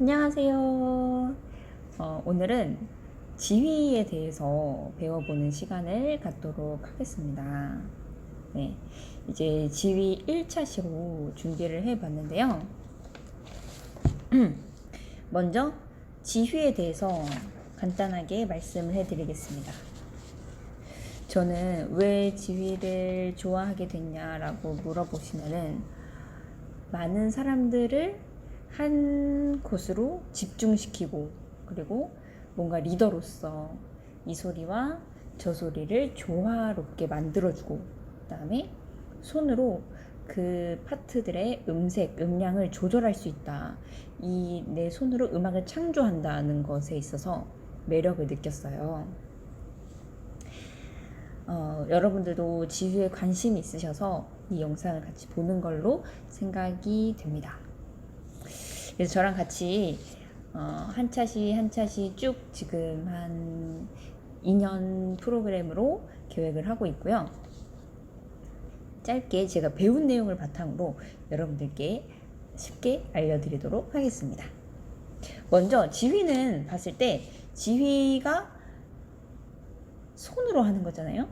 안녕하세요. 어, 오늘은 지휘에 대해서 배워보는 시간을 갖도록 하겠습니다. 네, 이제 지휘 1차시로 준비를 해봤는데요. 먼저 지휘에 대해서 간단하게 말씀을 해드리겠습니다. 저는 왜 지휘를 좋아하게 됐냐라고 물어보시면은 많은 사람들을 한 곳으로 집중시키고 그리고 뭔가 리더로서 이 소리와 저 소리를 조화롭게 만들어주고 그다음에 손으로 그 파트들의 음색, 음량을 조절할 수 있다. 이 내 손으로 음악을 창조한다는 것에 있어서 매력을 느꼈어요. 어, 여러분들도 지휘에 관심이 있으셔서 이 영상을 같이 보는 걸로 생각이 됩니다. 그래서 저랑 같이 어, 한 차씩 한 차씩 쭉 지금 한 2년 프로그램으로 계획을 하고 있고요. 짧게 제가 배운 내용을 바탕으로 여러분들께 쉽게 알려드리도록 하겠습니다. 먼저 지휘는 봤을 때 지휘가 손으로 하는 거잖아요.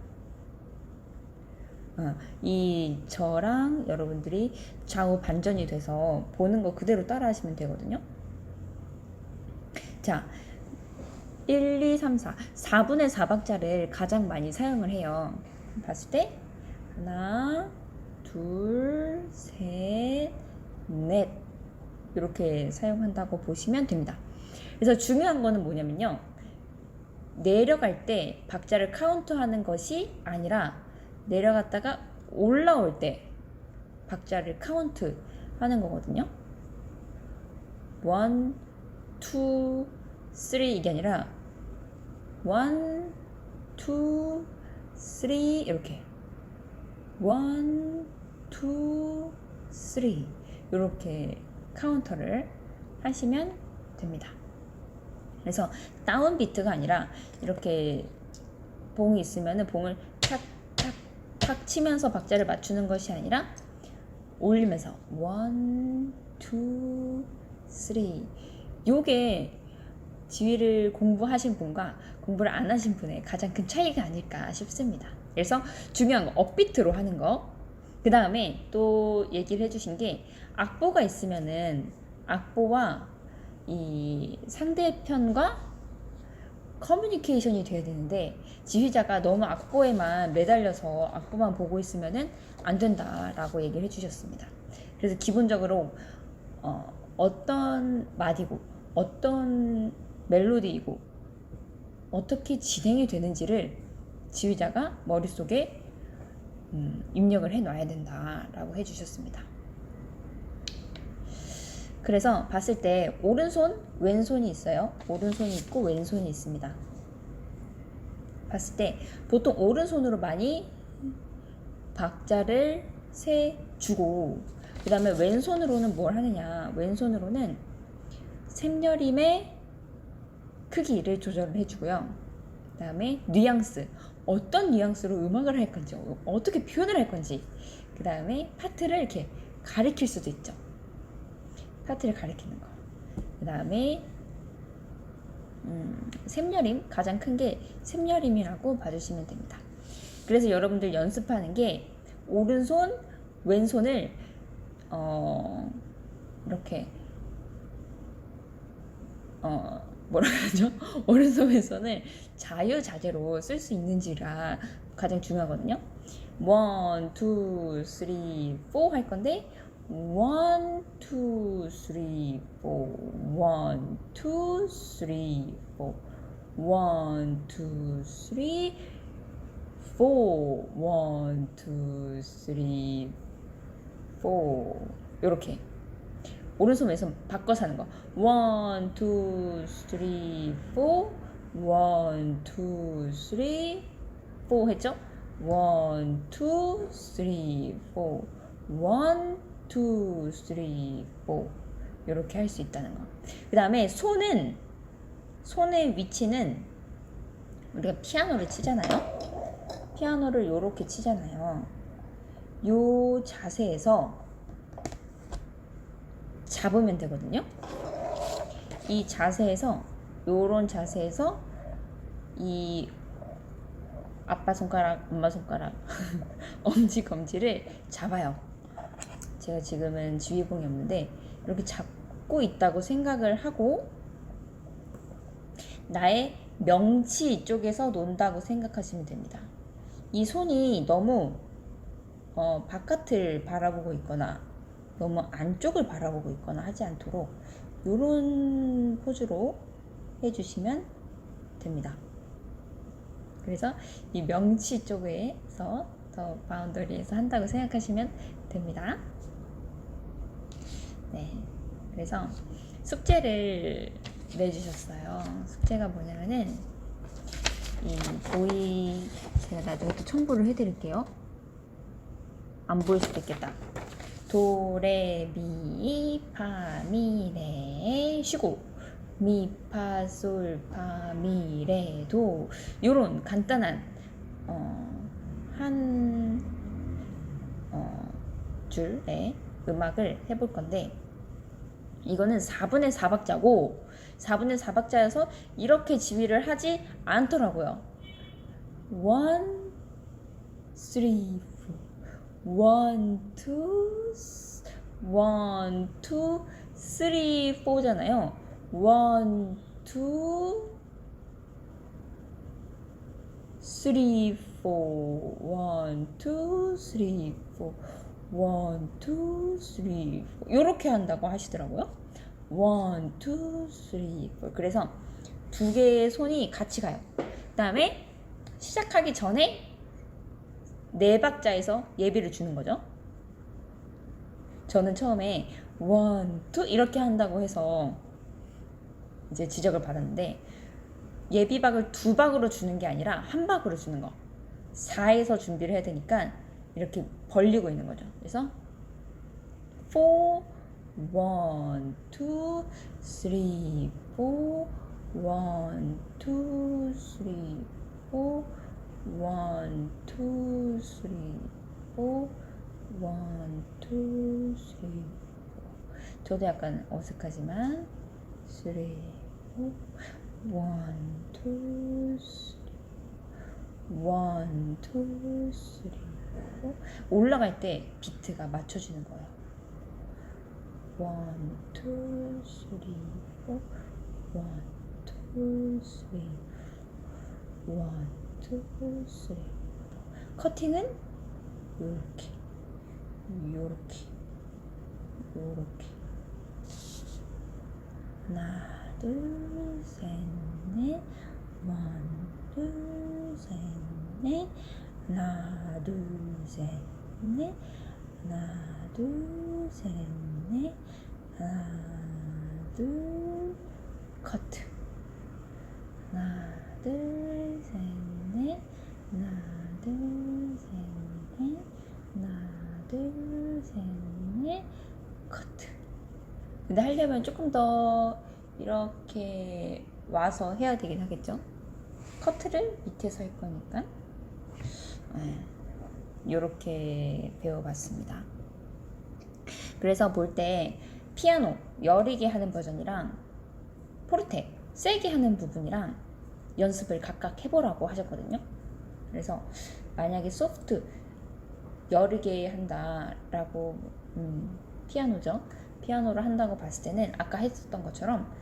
어, 이 저랑 여러분들이 좌우 반전이 돼서 보는 거 그대로 따라 하시면 되거든요. 자, 1, 2, 3, 4. 4분의 4박자를 가장 많이 사용을 해요. 봤을 때, 하나, 둘, 셋, 넷. 이렇게 사용한다고 보시면 됩니다. 그래서 중요한 거는 뭐냐면요. 내려갈 때 박자를 카운트하는 것이 아니라 내려갔다가 올라올 때 박자를 카운트 하는 거거든요. 원, 투, 쓰리 이게 아니라 원, 투, 쓰리 이렇게 원, 투, 쓰리 이렇게 카운터를 하시면 됩니다. 그래서 다운 비트가 아니라 이렇게 봉이 있으면은 봉을 탁탁탁 치면서 박자를 맞추는 것이 아니라 올리면서 원, 투, 쓰리 요게 지휘를 공부하신 분과 공부를 안 하신 분의 가장 큰 차이가 아닐까 싶습니다. 그래서 중요한 거 업비트로 하는 거. 그 다음에 또 얘기를 해주신 게 악보가 있으면은 악보와 이 상대편과 커뮤니케이션이 돼야 되는데 지휘자가 너무 악보에만 매달려서 악보만 보고 있으면은 안 된다라고 얘기를 해주셨습니다. 그래서 기본적으로 어, 어떤 마디고 어떤 멜로디이고 어떻게 진행이 되는지를 지휘자가 머릿속에 음, 입력을 해 놔야 된다라고 해주셨습니다. 그래서 봤을 때 오른손, 왼손이 있어요. 오른손이 있고 왼손이 있습니다. 봤을 때 보통 오른손으로 많이 박자를 세 주고 그 다음에 왼손으로는 뭘 하느냐 왼손으로는 샘여림의 크기를 조절을 해주고요 그 다음에 뉘앙스 어떤 뉘앙스로 음악을 할 건지 어떻게 표현을 할 건지 그 다음에 파트를 이렇게 가리킬 수도 있죠 파트를 가리키는 거. 그 다음에 음, 샘여림 가장 큰 게 샘여림이라고 봐주시면 됩니다. 그래서 여러분들 연습하는 게 오른손, 왼손을 어, 이렇게 어, 뭐라 그러죠? 오른손, 왼손을 자유자재로 쓸 수 있는지가 가장 중요하거든요. 원, 투, 쓰리, 포할 건데 one, two, three, four. One, two, three, four. One, two, three, four. One, two, three, four. 이렇게 오른손 왼손 바꿔서 하는 거. One, two, three, four. One, two, three, four 했죠? One, two, three, four. One, 2, 3, 4 이렇게 할 수 있다는 거. 그 다음에 손은 손의 위치는 우리가 피아노를 치잖아요. 피아노를 이렇게 치잖아요. 요 자세에서 잡으면 되거든요. 이 자세에서 요런 자세에서 이 아빠 손가락, 엄마 손가락, 엄지 검지를 잡아요. 제가 지금은 지휘봉이 없는데 이렇게 잡고 있다고 생각을 하고 나의 명치 쪽에서 논다고 생각하시면 됩니다. 이 손이 너무 어, 바깥을 바라보고 있거나 너무 안쪽을 바라보고 있거나 하지 않도록 이런 포즈로 해주시면 됩니다. 그래서 이 명치 쪽에서 더 바운더리에서 한다고 생각하시면 됩니다. 네. 그래서 숙제를 내주셨어요. 숙제가 뭐냐면은 이 보이 제가 나중에 또 첨부를 해드릴게요. 안 보일 수도 있겠다. 도레미 파미레 쉬고 미파솔 파미레도 요런 간단한 어, 한 어, 줄의 음악을 해볼 건데 이거는 4분의 4박자고 4분의 4박자여서 이렇게 지휘를 하지 않더라고요. 1 3 4 1 2 1 2 3 4잖아요. 1 2 3 4 1 2 3 4 1, 2, 3, 4 이렇게 한다고 하시더라고요. 1, 2, 3, 4 그래서 두 개의 손이 같이 가요. 그 다음에 시작하기 전에 네 박자에서 예비를 주는 거죠. 저는 처음에 1, 2 이렇게 한다고 해서 이제 지적을 받았는데 예비박을 두 박으로 주는 게 아니라 한 박으로 주는 거. 4에서 준비를 해야 되니까 이렇게 벌리고 있는 거죠. 그래서 4 1 2 3 4 1 2 3 4 1 2 3 4 1 2 3 4 저도 약간 어색하지만 3 4 1 2 3 1 2 3 하고 올라갈 때 비트가 맞춰지는 거예요. 1, 2, 3, 4 1, 2, 3 1, 2, 3 커팅은 요렇게 요렇게 요렇게. 하나 둘 셋 넷. 원, 둘, 셋, 넷 하나 둘셋넷. 하나 둘셋넷. 하나 둘 커트. 하나 둘셋넷. 하나 둘셋넷. 하나 둘셋넷. 커트. 근데 하려면 조금 더 이렇게 와서 해야 되긴 하겠죠? 커트를 밑에서 할 거니까 이렇게 배워봤습니다. 그래서 볼 때 피아노 여리게 하는 버전이랑 포르테 세게 하는 부분이랑 연습을 각각 해보라고 하셨거든요. 그래서 만약에 소프트 여리게 한다라고 음, 피아노죠. 피아노를 한다고 봤을 때는 아까 했었던 것처럼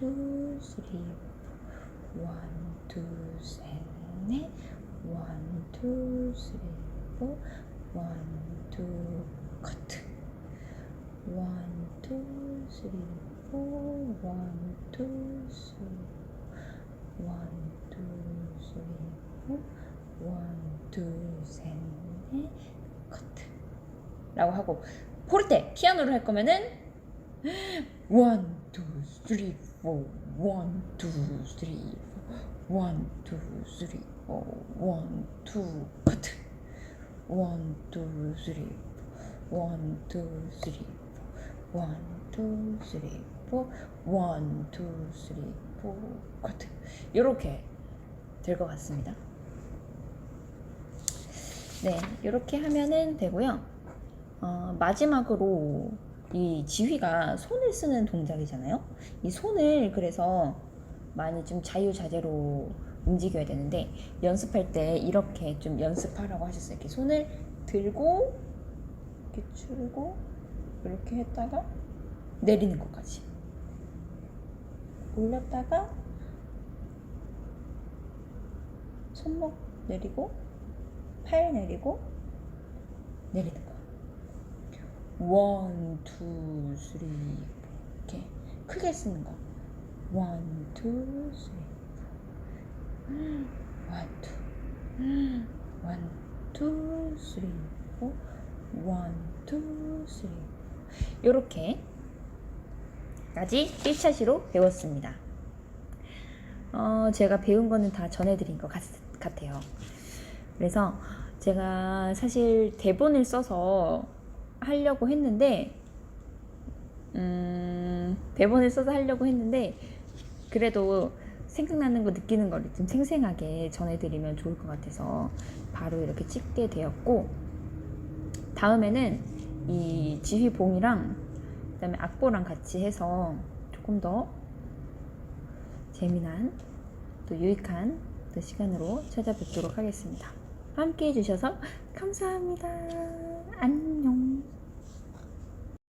1, 2, 3, 1, 2, 셋, 넷 원, 투, 쓰리, 포, 원, 투, 커트. 원, 투, 쓰리, 포, 원, 투, 쓰리, 원, 투, 쓰리, 포, 원, 투, 셋, 넷, 커트. 라고 하고, 포르테, 피아노를 할 거면은, 원, 투, 쓰리, 포, 원, 투, 쓰리, 포, 원, 투, 쓰리, 어, 원, 투, 커트. 원, 투, 쓰리, 원, 투, 쓰리, 원, 투, 쓰리, 포, 원, 투, 쓰리, 포, 커트. 이렇게 될 것 같습니다. 네, 이렇게 하면은 되고요. 어, 마지막으로 이 지휘가 손을 쓰는 동작이잖아요. 이 손을 그래서 많이 좀 자유자재로 움직여야 되는데 연습할 때 이렇게 좀 연습하라고 하셨어요. 이렇게 손을 들고 이렇게 줄고 이렇게 했다가 내리는 것까지 올렸다가 손목 내리고 팔 내리고 내리는 거. 원, 투, 쓰리, 포. 이렇게 크게 쓰는 거. 원, 투, 쓰리, 포. 원, 투. 원, 투, 쓰리, 포. 원, 투, 쓰리. 요렇게 까지 1차시로 배웠습니다. 어, 제가 배운 거는 다 전해드린 것 같, 같아요. 그래서 제가 사실 대본을 써서 하려고 했는데, 음, 대본을 써서 하려고 했는데, 그래도 생각나는 거 느끼는 거를 좀 생생하게 전해드리면 좋을 것 같아서 바로 이렇게 찍게 되었고, 다음에는 이 지휘봉이랑 그다음에 악보랑 같이 해서 조금 더 재미난 또 유익한 또 시간으로 찾아뵙도록 하겠습니다. 함께 해주셔서 감사합니다. 안녕.